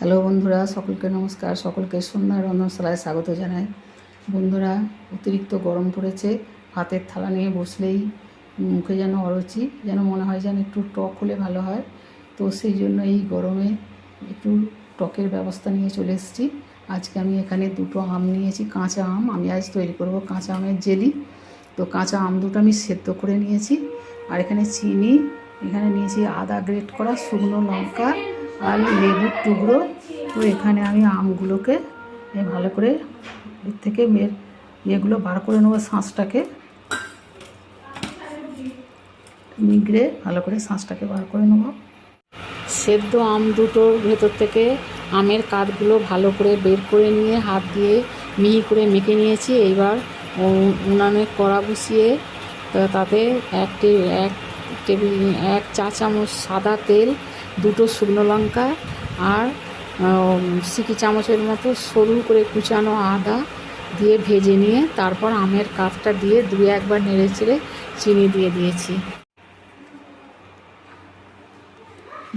Hello বন্ধুরা, সকলকে নমস্কার, সকলকে সন্ধ্যার রন্ধনশালায় স্বাগত জানাই। বন্ধুরা, অতিরিক্ত গরম পড়েছে ভাতের থালা নিয়ে বসলেই মুখে যেন অরুচি, যেন মনে হয় যেন একটু টক হলে ভালো হয়। তো সেই জন্য এই গরমে একটু টকের ব্যবস্থা নিয়ে চলে এসেছি। আজকে আমি এখানে দুটো আম নিয়েছি, কাঁচা আম। আমি আজ তৈরি করব কাঁচা আমের জেলি। তো কাঁচা আম দুটো আমি সেদ্ধ করে নিয়েছি। আর এখানে চিনি, এখানে নিয়েছি আদা গ্রেট করা, শুকনো লঙ্কা আর লেবুর টুকরো, তো এখানে আমি আমগুলোকে ভালো করে এর থেকে মেয়ের ইয়েগুলো বার করে নেব শাঁসটাকে। নিগড়ে ভালো করে শাঁসটাকে বার করে নেব। সেদ্ধ আম দুটোর ভেতর থেকে আমের কাঠগুলো ভালো করে বের করে নিয়ে হাত দিয়ে মিহি করে মেখে নিয়েছি। এইবার উনানে কড়া বসিয়ে তাতে এক টেবিল, এক চা চামচ সাদা তেল দুটো শুকনো লঙ্কা আর সিকি চামচের মতো সরু করে কুচানো আদা দিয়ে ভেজে নিয়ে তারপর আমের কাপটা দিয়ে দুই একবার নেড়ে চেড়ে চিনি দিয়ে দিয়েছি।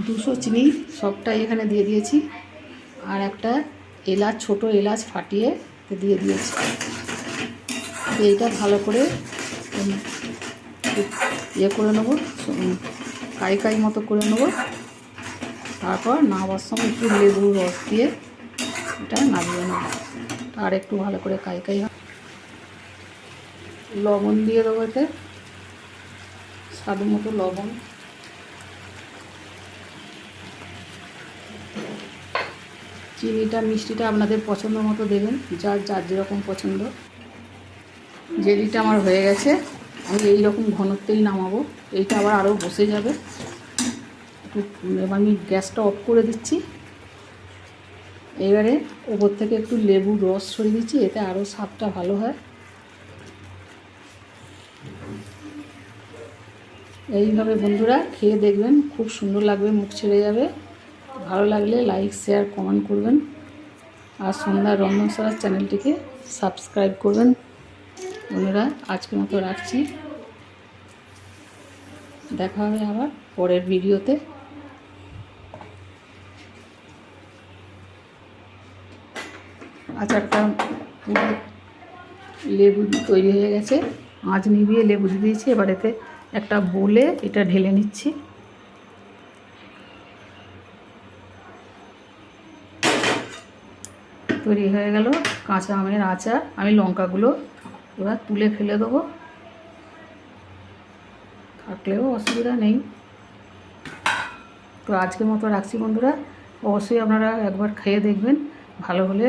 দুশো চিনি সবটাই এখানে দিয়ে দিয়েছি। আর একটা এলাচ, ছোট এলাচ ফাটিয়ে দিয়ে দিয়েছি। এইটা ভালো করে ইয়ে করে নেব কাই কাই মতো করে নেব। তারপর নামাবার সময় একটু লেবুর রস দিয়ে এটা নামিয়ে নেব। আর একটু ভালো করে কাই কাই। লবণ দিয়ে দেবো এতে। স্বাদ মতো লবণ। চিনিটা, মিষ্টিটা আপনাদের পছন্দ মতো দেবেন, যার যার যেরকম পছন্দ। জেলিটা আমার হয়ে গেছে, আমি এই রকম ঘনত্বেই নামাবো। এইটা আবার আরও বসে যাবে। আমি গ্যাসটা অফ করে দিচ্ছি। এবারে ওপর থেকে একটু লেবুর রস ছড়িয়ে দিচ্ছি, এতে আরও স্বাদটা ভালো হয়। এইভাবে বন্ধুরা খেয়ে দেখবেন, খুব সুন্দর লাগবে, মুখ ছেড়ে যাবে। ভালো লাগলে লাইক, শেয়ার, কমেন্ট করবেন। আর সন্ধ্যা রন্ধনশালার চ্যানেলটিকে সাবস্ক্রাইব করবেন। বন্ধুরা, আজকের মতো রাখছি। দেখা হবে আবার পরের ভিডিওতে। আচারটা লেবু তৈরি হয়ে গেছে। আঁচ নিভিয়ে লেবু দিয়ে দিয়েছি। এবার এতে একটা বলে এটা ঢেলে নিচ্ছি। তৈরি হয়ে গেল কাঁচা আমের আচার। আমি লঙ্কাগুলো এবার তুলে ফেলে দেবো। থাকলেও অসুবিধা নেই। তো আজকের মতো রাখছি বন্ধুরা। অবশ্যই আপনারা একবার খেয়ে দেখবেন। ভালো হলে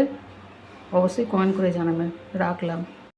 অবশ্যই কমেন্ট করে জানাবেন রাখলাম